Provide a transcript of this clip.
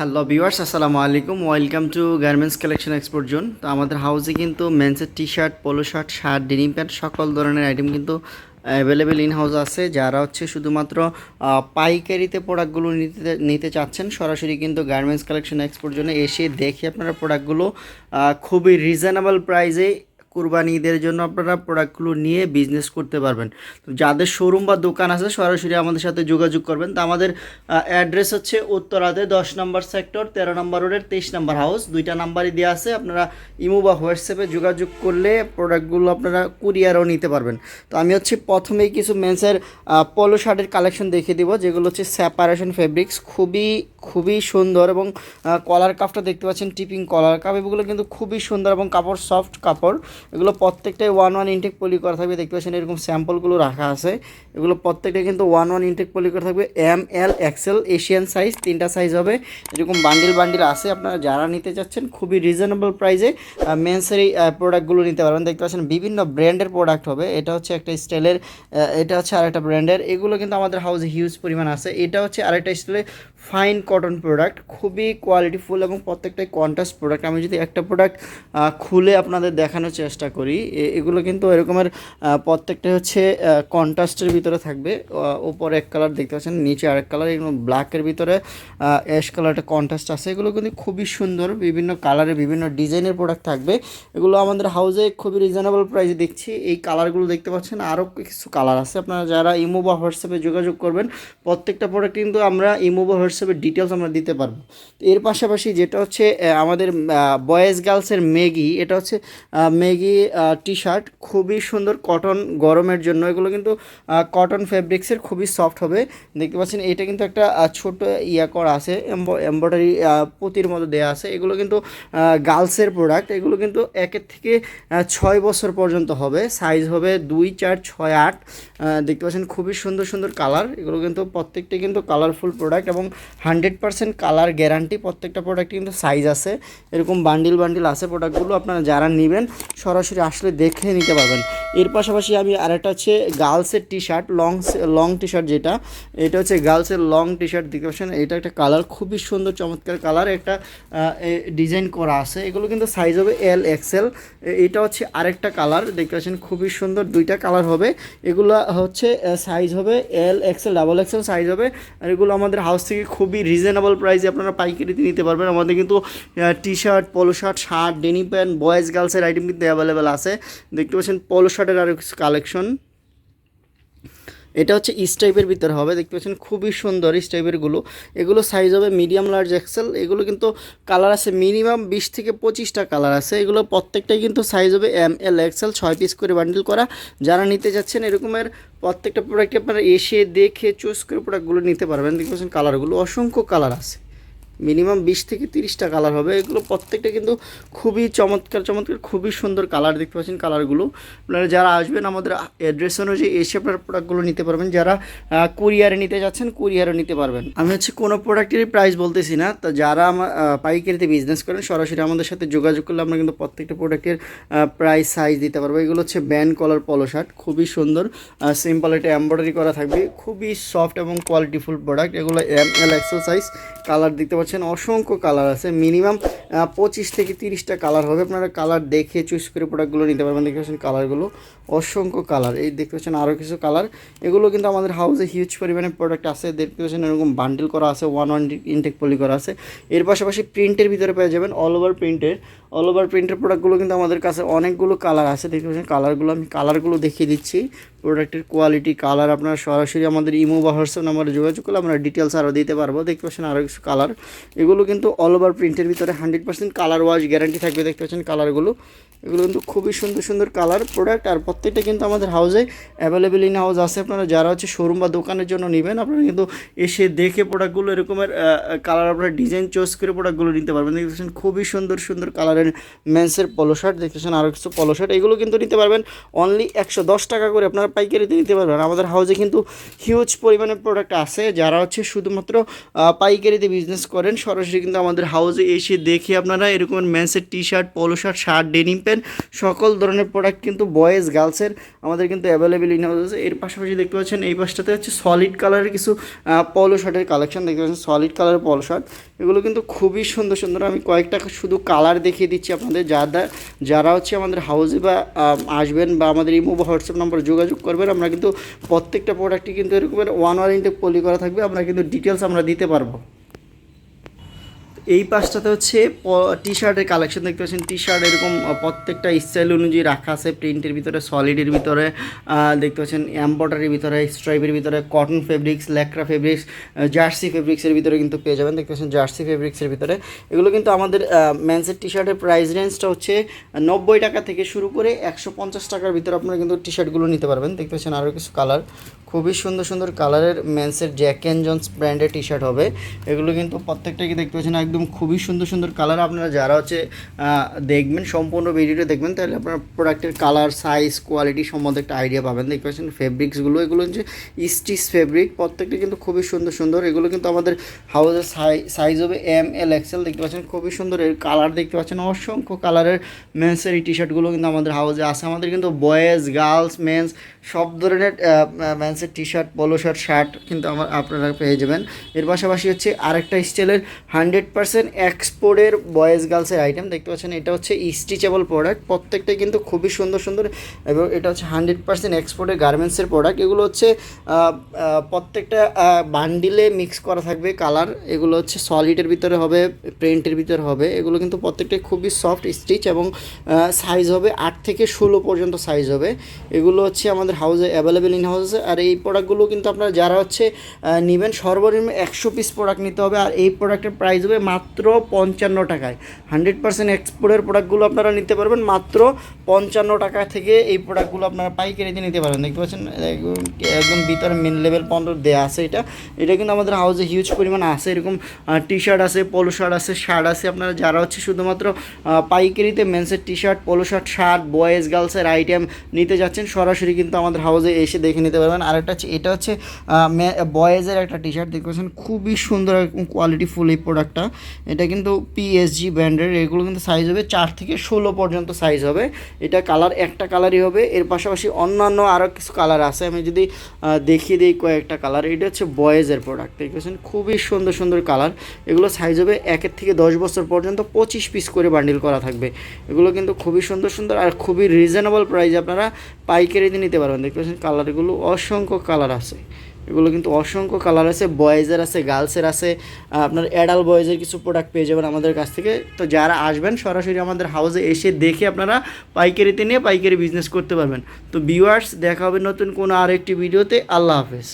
Hello viewers আসসালামু আলাইকুম welcome to garments collection export zone তো আমাদের হাউসে কিন্তু মেন্সের T shirt polo shirt shirt denim pant সকল ধরনের আইটেম কিন্তু অ্যাভেলেবেল ইন হাউস আছে। যারা হচ্ছে শুধুমাত্র পাইকারিতে প্রোডাক্টগুলো নিতে নিতে চাচ্ছেন, সরাসরি কিন্তু গার্মেন্টস কালেকশন এক্সপোর্ট জন্য এসে দেখে আপনারা প্রোডাক্টগুলো খুবই রিজনেবল প্রাইসে কুরবানি ঈদের জন্য আপনারা প্রোডাক্টগুলো নিয়ে বিজনেস করতে পারবেন। তো যাদের শোরুম বা দোকান আছে, সরাসরি আমাদের সাথে যোগাযোগ করবেন। তো আমাদের অ্যাড্রেস হচ্ছে উত্তরাতে দশ নম্বর সেক্টর তেরো নম্বর রোডের তেইশ নম্বর হাউস দুইটা নাম্বারই দেওয়া আছে। আপনারা ইমো বা হোয়াটসঅ্যাপে যোগাযোগ করলে প্রোডাক্টগুলো আপনারা কুরিয়ারও নিতে পারবেন। তো আমি হচ্ছে প্রথমেই কিছু মেন্সের পলো শার্টের কালেকশন দেখিয়ে দিব। যেগুলো হচ্ছে স্যাপারেশন ফেব্রিক্স খুবই খুবই সুন্দর এবং কলার কাপটা দেখতে পাচ্ছেন টিপিং কলার কাপ এগুলো কিন্তু খুবই সুন্দর এবং কাপড় সফট কাপড়। এগুলো প্রত্যেকটাই ওয়ান ওয়ান ইনটেক পলি করা থাকবে, দেখতে পাচ্ছেন এরকম স্যাম্পলগুলো রাখা আছে। এগুলো প্রত্যেকটা কিন্তু ওয়ান ওয়ান ইনটেক পলি করা থাকবে M L XL Asian size তিনটা সাইজ হবে। এরকম বান্ডিল বান্ডিল আছে, আপনারা যারা নিতে চাচ্ছেন, খুবই রিজনেবল প্রাইসে মেন্সের এই প্রোডাক্টগুলো নিতে পারবেন। দেখতে পাচ্ছেন বিভিন্ন ব্র্যান্ডের প্রোডাক্ট হবে। এটা হচ্ছে একটা স্টাইলের এটা হচ্ছে আরেকটা ব্র্যান্ডের এগুলো কিন্তু আমাদের হাউসে হিউজ পরিমাণ আছে। এটা হচ্ছে আরেকটা স্টাইলের ফাইন কটন প্রোডাক্ট খুবই কোয়ালিটিফুল এবং প্রত্যেকটাই কন্ট্রাস্ট প্রোডাক্ট আমি যদি একটা প্রোডাক্ট খুলে আপনাদের দেখানোর চেষ্টা করি এগুলো কিন্তু এরকমের প্রত্যেকটা হচ্ছে কন্ট্রাস্টের ভিতরে থাকবে। উপরে এক কালার দেখতে পাচ্ছেন, নিচে আরেক কালার এগুলো ব্ল্যাকের ভিতরে অ্যাশ কালারটা কন্ট্রাস্ট আছে। এগুলো কিন্তু খুবই সুন্দর, বিভিন্ন কালারের বিভিন্ন ডিজাইনের প্রোডাক্ট থাকবে। এগুলো আমাদের হাউসে খুবই রিজনেবল প্রাইসে দেখছি। এই কালারগুলো দেখতে পাচ্ছেন আরও কিছু কালার আছে। আপনারা যারা ইমো বা হোয়াটসঅ্যাপে যোগাযোগ করবেন, প্রত্যেকটা প্রোডাক্ট কিন্তু আমরা ইমো বা হোয়াটসঅ্যাপের ডিটেলস আমরা দিতে পারব। এর পাশাপাশি যেটা হচ্ছে আমাদের বয়েজ গার্লসের মেগি এটা হচ্ছে মেগি টি শার্ট খুবই সুন্দর কটন গরমের জন্য। এগুলো কিন্তু কটন ফেব্রিক্সের খুবই সফট হবে। দেখতে পাচ্ছেন, এটা কিন্তু একটা ছোট ইয়া করা আছে এম্ব্রয়ডারি পুঁতির মতো দেওয়া আছে। এগুলো কিন্তু গার্লসের প্রোডাক্ট এগুলো কিন্তু একের থেকে ছয় বছর পর্যন্ত হবে। সাইজ হবে দুই, চার, ছয়, আট। দেখতে পাচ্ছেন, খুবই সুন্দর সুন্দর কালার এগুলো কিন্তু প্রত্যেকটি কিন্তু কালারফুল প্রোডাক্ট এবং হান্ড্রেড পার্সেন্ট কালার গ্যারান্টি প্রত্যেকটা প্রোডাক্ট কিন্তু সাইজ আছে। এরকম বান্ডিল বান্ডিল আছে প্রোডাক্টগুলো আপনারা যারা নেবেন, সরাসরি আসলে দেখে নিতে পারবেন। এর পাশাপাশি আমি আরেকটা হচ্ছে গার্লসের T shirt long long T shirt যেটা, এটা হচ্ছে গার্লসের লং টি শার্ট দেখতে পাচ্ছেন? এটা একটা কালার খুবই সুন্দর, চমৎকার কালার একটা ডিজাইন করা আছে। এগুলো কিন্তু সাইজ হবে এল এক্সেল এটা হচ্ছে আরেকটা কালার দেখতে পাচ্ছেন? খুবই সুন্দর দুইটা কালার হবে। এগুলো হচ্ছে সাইজ হবে L XL double XL size হবে। আর এগুলো আমাদের হাউস থেকে খুবই রিজনেবল প্রাইসে আপনারা পাইকারিতে নিতে পারবেন। আমাদের কিন্তু T shirt polo shirt shirt denim pant boys গার্লসের item কিন্তু অ্যাভেলেবেল আছে। দেখতে পাচ্ছেন পলো শার্টের আরও কিছু কালেকশন এটা হচ্ছে ইস টাইপের ভিতরে হবে, দেখতে পাচ্ছেন খুবই সুন্দর ইস টাইপেরগুলো এগুলো সাইজ হবে মিডিয়াম লার্জ এক্সেল এগুলো কিন্তু কালার আছে মিনিমাম বিশ থেকে পঁচিশটা কালার আছে। এগুলো প্রত্যেকটাই কিন্তু সাইজ হবে এম এল এক্সেল ছয় পিস করে বান্ডিল করা। যারা নিতে যাচ্ছেন এরকমের প্রত্যেকটা প্রোডাক্টে আপনারা এসে দেখে চুজ করে প্রোডাক্টগুলো নিতে পারবেন। দেখতে পাচ্ছেন কালারগুলো অসংখ্য কালার আছে। মিনিমাম বিশ থেকে তিরিশটা কালার হবে। এগুলো প্রত্যেকটা কিন্তু খুবই চমৎকার চমৎকার, খুবই সুন্দর কালার দেখতে পাচ্ছেন কালারগুলো আপনারা যারা আসবেন আমাদের অ্যাড্রেস অনুযায়ী এসে আপনারা প্রোডাক্টগুলো নিতে পারবেন। যারা কুরিয়ারে নিতে যাচ্ছেন কুরিয়ারও নিতে পারবেন। আমি হচ্ছে কোনো প্রোডাক্টেরই প্রাইস বলতেছি না। তো যারা আমার পাইকারিতে বিজনেস করেন, সরাসরি আমাদের সাথে যোগাযোগ করলে আমরা কিন্তু প্রত্যেকটা প্রোডাক্টের প্রাইস সাইজ দিতে পারব। এগুলো হচ্ছে ব্যান্ড কলার পলো শার্ট খুবই সুন্দর সিম্পল এটা এমব্রয়ডারি করা থাকবে। খুবই সফট এবং কোয়ালিটিফুল প্রোডাক্ট এগুলো M L XL size colour দেখতে পাচ্ছেন। অসংখ্য কালার আছে মিনিমাম পঁচিশ থেকে তিরিশটা কালার হবে। আপনারা কালার দেখে চুজ করে প্রোডাক্টগুলো নিতে পারবেন। দেখতে পাচ্ছেন কালারগুলো অসংখ্য কালার এই দেখতে পাচ্ছেন আরও কিছু কালার এগুলো কিন্তু আমাদের হাউসে হিউজ পরিমাণে প্রোডাক্ট আছে। দেখতে পাচ্ছেন এরকম বান্ডিল করা আছে ওয়ান ওয়ান ইনটেক পলি করা আছে। এর পাশাপাশি প্রিন্টের ভিতরে পেয়ে যাবেন অল ওভার প্রিন্টের অল ওভার প্রিন্টের প্রোডাক্টগুলো কিন্তু আমাদের কাছে অনেকগুলো কালার আছে। দেখতে পাচ্ছেন কালারগুলো আমি কালারগুলো দেখিয়ে দিচ্ছি। প্রোডাক্টের কোয়ালিটি কালার আপনারা সরাসরি আমাদের ইমো বা হোয়াটসঅ্যাপ নাম্বারে যোগাযোগ করলে আমরা ডিটেলস আরও দিতে পারব। দেখতে পাচ্ছেন আরও কিছু কালার এগুলো কিন্তু অল ওভার প্রিন্টের ভিতরে hundred percent colour wash guarantee থাকবে দেখতে পাচ্ছেন কালারগুলো এগুলো কিন্তু খুবই সুন্দর সুন্দর কালার প্রোডাক্ট আর প্রত্যেকটা কিন্তু আমাদের হাউসে অ্যাভেলেবেল ইন হাউস আছে। আপনারা যারা হচ্ছে শোরুম বা দোকানের জন্য নেবেন, আপনারা কিন্তু এসে দেখে প্রোডাক্টগুলো এরকমের কালার আপনারা ডিজাইন চয়েস করে প্রোডাক্টগুলো নিতে পারবেন। দেখতে পাচ্ছেন খুবই সুন্দর সুন্দর কালারের মেন্সের পলো শার্ট দেখতেছেন আরও কিছু পলো শার্ট এগুলো কিন্তু নিতে পারবেন। অনলি একশো দশ টাকা করে আপনারা পাইকারিতে নিতে পারবেন। আমাদের হাউসে কিন্তু হিউজ পরিমাণে প্রোডাক্ট আছে। যারা হচ্ছে শুধুমাত্র পাইকারিতে বিজনেস করেন, সরাসরি কিন্তু আমাদের হাউসে এসে দেখে আপনারা এরকম মেন্সের T shirt polo shirt shirt denim pant সকল ধরনের প্রোডাক্ট কিন্তু বয়েজ গার্লসের আমাদের কিন্তু অ্যাভেলেবেল ইন হাউস আছে। এর পাশাপাশি দেখতে পাচ্ছেন এই পাশটাতে হচ্ছে সলিড কালারের কিছু পলো শার্টের কালেকশন দেখতে পাচ্ছেন। সলিড কালারের পলো শার্ট এগুলো কিন্তু খুবই সুন্দর সুন্দর। আমি কয়েকটা শুধু কালার দেখিয়ে দিচ্ছি আপনাদের। যারা যারা হচ্ছে আমাদের হাউসে বা আসবেন বা আমাদের ইমো বা হোয়াটসঅ্যাপ নম্বরে যোগাযোগ করবেন, আমরা কিন্তু প্রত্যেকটা প্রোডাক্টই কিন্তু এরকমের ওয়ান ওয়ারেন্টি পলি করা থাকবে। আমরা কিন্তু ডিটেলস আমরা দিতে পারব। এই পাশটাতে হচ্ছে টি শার্টের কালেকশন দেখতে পাচ্ছেন। টি শার্ট এরকম প্রত্যেকটা স্টাইল অনুযায়ী রাখা আছে। প্রিন্টের ভিতরে সলিডের ভিতরে দেখতে পাচ্ছেন এম্বয়ডারির ভিতরে স্ট্রাইপের ভিতরে cotton fabrics Lycra fabrics jersey ফেব্রিক্সের ভিতরে কিন্তু পেয়ে যাবেন। দেখতে পাচ্ছেন জার্সি ফেব্রিক্সের ভিতরে। এগুলো কিন্তু আমাদের মেন্সের টি শার্টের প্রাইস রেঞ্জটা হচ্ছে নব্বই টাকা থেকে শুরু করে একশো পঞ্চাশ টাকার ভিতরে আপনারা কিন্তু টি শার্টগুলো নিতে পারবেন। দেখতে পাচ্ছেন আরও কিছু কালার খুবই সুন্দর সুন্দর কালারের মেন্সের জ্যাক অ্যান্ড জন্স ব্র্যান্ডের টি শার্ট হবে। এগুলো কিন্তু প্রত্যেকটাকে দেখতে পাচ্ছেন একদম খুবই সুন্দর সুন্দর কালার আপনারা যারা হচ্ছে দেখবেন, সম্পূর্ণ ভিডিওটা দেখবেন, তাহলে আপনার প্রোডাক্টের কালার সাইজ কোয়ালিটি সম্বন্ধে একটা আইডিয়া পাবেন। দেখতে পাচ্ছেন ফেব্রিক্সগুলো এগুলো হচ্ছে স্টিচ ফেব্রিক প্রত্যেকটি কিন্তু খুবই সুন্দর সুন্দর। এগুলো কিন্তু আমাদের হাউসের সাইজ হবে এম এল এক্সেল দেখতে পাচ্ছেন খুবই সুন্দর। এর কালার দেখতে পাচ্ছেন অসংখ্য কালারের মেন্সের এই টি শার্টগুলো কিন্তু আমাদের হাউসে আছে। আমাদের কিন্তু বয়েজ গার্লস মেন্স সব ধরনের মেন্সের T shirt polo shirt shirt কিন্তু আমার আপনারা পেয়ে যাবেন। এর পাশাপাশি হচ্ছে আরেকটা স্টাইলের হান্ড্রেড পার্সেন্ট এক্সপোর্টের বয়েজ গার্লসের আইটেম দেখতে পাচ্ছেন, এটা হচ্ছে স্টিচেবল প্রোডাক্ট প্রত্যেকটাই কিন্তু খুবই সুন্দর সুন্দর, এবং এটা হচ্ছে হান্ড্রেড পার্সেন্ট এক্সপোর্টের গার্মেন্টসের প্রোডাক্ট এগুলো হচ্ছে প্রত্যেকটা বান্ডিলে মিক্স করা থাকবে কালার এগুলো হচ্ছে সলিডের ভিতরে হবে প্রিন্টের ভিতরে হবে, এগুলো কিন্তু প্রত্যেকটাই খুবই সফট স্টিচ এবং সাইজ হবে আট থেকে ষোলো পর্যন্ত সাইজ হবে, এগুলো হচ্ছে আমাদের হাউসে অ্যাভেলেবেল ইন হাউসে আর এই প্রোডাক্টগুলো কিন্তু আপনারা যারা হচ্ছে নেবেন, সর্বনিম্ন একশো পিস প্রোডাক্ট নিতে হবে, আর এই প্রোডাক্টের প্রাইস হবে মাত্র পঞ্চান্ন টাকায়। হান্ড্রেড পার্সেন্ট এক্সপোর্টের প্রোডাক্টগুলো আপনারা নিতে পারবেন, মাত্র পঞ্চান্ন টাকা থেকে এই প্রোডাক্টগুলো আপনারা পাইকারিতে নিতে পারবেন। দেখতে পাচ্ছেন, একদম ভিতরে মেন লেভেল পর্যন্ত দেওয়া আছে এটা। এটা কিন্তু আমাদের হাউসে হিউজ পরিমাণ আছে। এরকম টি শার্ট আছে পোলো শার্ট আছে শার্ট আছে। আপনারা যারা হচ্ছে শুধুমাত্র পাইকারিতে মেন্সের T shirt polo shirt shirt boys গার্লসের item নিতে যাচ্ছেন, সরাসরি কিন্তু আমাদের হাউসে এসে দেখে নিতে পারবেন। আর একটা হচ্ছে, এটা হচ্ছে বয়েজের একটা টি শার্ট দেখতে পাচ্ছেন, খুবই সুন্দর কোয়ালিটি ফুল এই প্রোডাক্টটা এটা কিন্তু পিএসজি ব্র্যান্ডের, এগুলো কিন্তু সাইজ হবে চার থেকে ষোলো পর্যন্ত সাইজ হবে। এটা কালার একটা কালারই হবে, এর পাশাপাশি অন্যান্য আরও কিছু কালার আছে। আমি যদি দেখিয়ে দিই কয়েকটা কালার এটা হচ্ছে বয়েজের প্রোডাক্ট দেখতেছেন খুবই সুন্দর সুন্দর কালার এগুলো সাইজ হবে একের থেকে দশ বছর পর্যন্ত পঁচিশ পিস করে বান্ডিল করা থাকবে। এগুলো কিন্তু খুবই সুন্দর সুন্দর আর খুবই রিজনেবল প্রাইস আপনারা পাইকারিতে নিতে পারবেন। দেখতে পাচ্ছেন কালারগুলো অসংখ্য কালার আছে। এগুলো কিন্তু অসংখ্য কালার আছে বয়েজের আছে গার্লসের আছে আপনার অ্যাডাল বয়েজের কিছু প্রোডাক্ট পেয়ে যাবেন আমাদের কাছ থেকে। তো যারা আসবেন, সরাসরি আমাদের হাউসে এসে দেখে আপনারা পাইকারিতে নিয়ে পাইকারি বিজনেস করতে পারবেন। তো ভিউয়ার্স দেখা হবে নতুন কোনো আরেকটি ভিডিওতে আল্লাহ হাফেজ।